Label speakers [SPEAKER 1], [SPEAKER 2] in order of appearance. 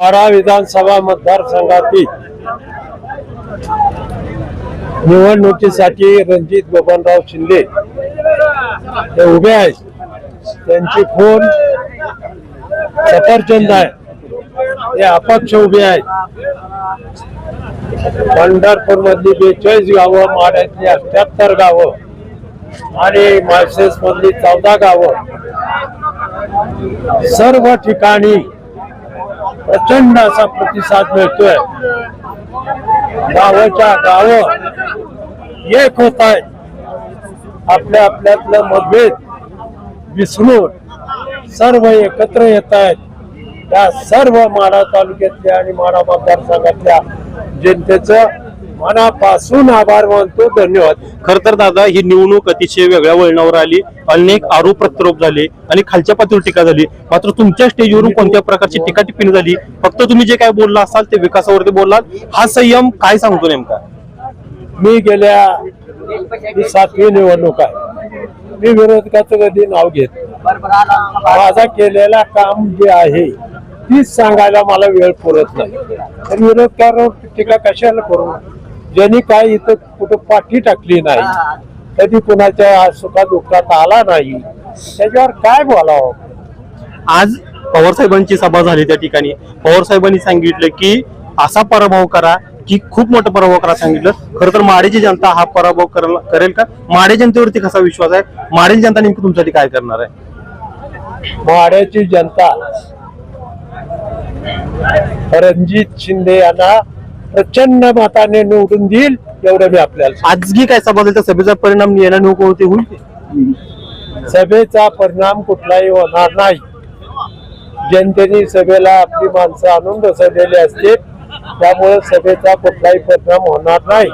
[SPEAKER 1] बारा विधानसभा मतदारसंघातील निवडणुकीसाठी रणजित बबनराव शिंदे हे उभे आहेत. त्यांची फोन सफरचंद आहे. हे अपक्ष उभे आहेत. पंढरपूर मधली बेचाळीस गावं माड्यातली अठ्याहत्तर गावं आणि माळशेस मधली चौदा गावं. सर्व ठिकाणी प्रचंड असा प्रतिसाद मिळतोय. गावाच्या गाव एक होत आहेत. आपल्या आपल्यातलं मतभेद विसरून सर्व एकत्र येत आहेत. त्या सर्व माढा तालुक्यातल्या आणि माढा मतदारसंघातल्या जनतेचं मनापासून आभार मानतो. धन्यवाद.
[SPEAKER 2] खर तर दादा ही निवडणूक अतिशय वेगळ्या वळणावर आली. अनेक आरोप प्रत्यारोप झाले आणि खालच्या पातळीवर टीका झाली. मात्र तुमच्या स्टेजवरून कोणत्या प्रकारची टीका टिप्पणी झाली? फक्त तुम्ही जे काय बोलला असाल ते विकासावरती बोललात. हा संयम काय सांगतो नेमका?
[SPEAKER 1] मी गेल्या ही सातवी निवडणूक आहे. मी विरोधकाचं कधी नाव घेत नाही. माझा केलेला काम जे आहे तीच सांगायला मला वेळ पुरत नाही. तर विरोधकावर टीका कशाला करू? ज्यांनी काय इथं कुठं पाठी टाकली नाही कधी कुणाच्या सुखा दुःखात आला नाही त्याच्यावर काय बोलावं?
[SPEAKER 2] आज पवार साहेबांची सभा झाली त्या ठिकाणी. पवार साहेबांनी सांगितलं की असा पराभव करा की खूप मोठा पराभव करा सांगितलं. खरं तर माडेची जनता हा पराभव करल करेल का? माडे जनतेवरती कसा विश्वास आहे? माडेची जनता नेमकी तुमच्यासाठी काय करणार आहे?
[SPEAKER 1] माड्याची जनता रणजित शिंदे यांना प्रचंड मताने निवडून देईल एवढं मी आपल्याला.
[SPEAKER 2] आजगी काय सभा झाली त्या सभेचा परिणाम येण्या निवडणुकीवरती होईल
[SPEAKER 1] सभेचा परिणाम कुठलाही होणार नाही. जनतेने सभेला आपली माणसं आणून बसवलेली असते त्यामुळे सभेचा कुठलाही परिणाम होणार नाही.